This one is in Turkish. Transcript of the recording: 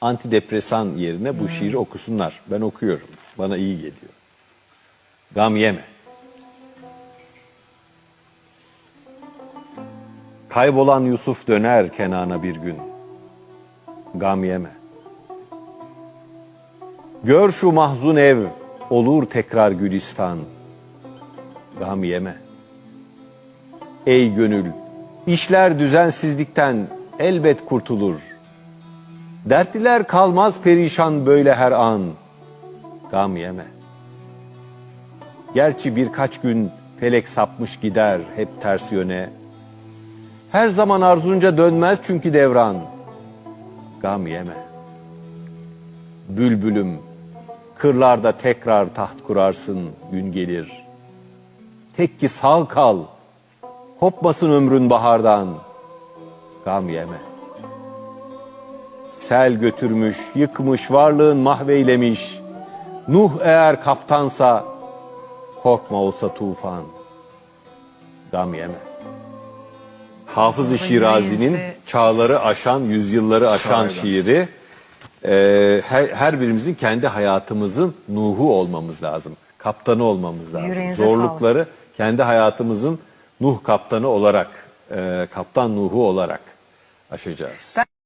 antidepresan yerine bu şiiri okusunlar. Ben okuyorum. Bana iyi geliyor. Gam yeme. Kaybolan Yusuf döner Kenan'a bir gün. Gam yeme. Gör şu mahzun ev, olur tekrar gülistan. Gam yeme. Ey gönül, işler düzensizlikten elbet kurtulur. Dertliler kalmaz perişan böyle her an. Gam yeme. Gerçi birkaç gün felek sapmış gider hep ters yöne. Her zaman arzunca dönmez çünkü devran. Gam yeme. Bülbülüm, kırlarda tekrar taht kurarsın gün gelir. Tek ki sağ kal, kopmasın ömrün bahardan. Gam yeme. Sel götürmüş, yıkmış, varlığın mahveylemiş. Nuh eğer kaptansa, korkma olsa tufan. Gam yeme. Hafız-ı Şirazi'nin çağları aşan, yüzyılları aşan şiiri. Ee, her, her birimizin kendi hayatımızın Nuh'u olmamız lazım. Kaptanı olmamız lazım. Yüreğinize Zorlukları kendi hayatımızın Nuh kaptanı olarak, e, kaptan Nuh'u olarak aşacağız.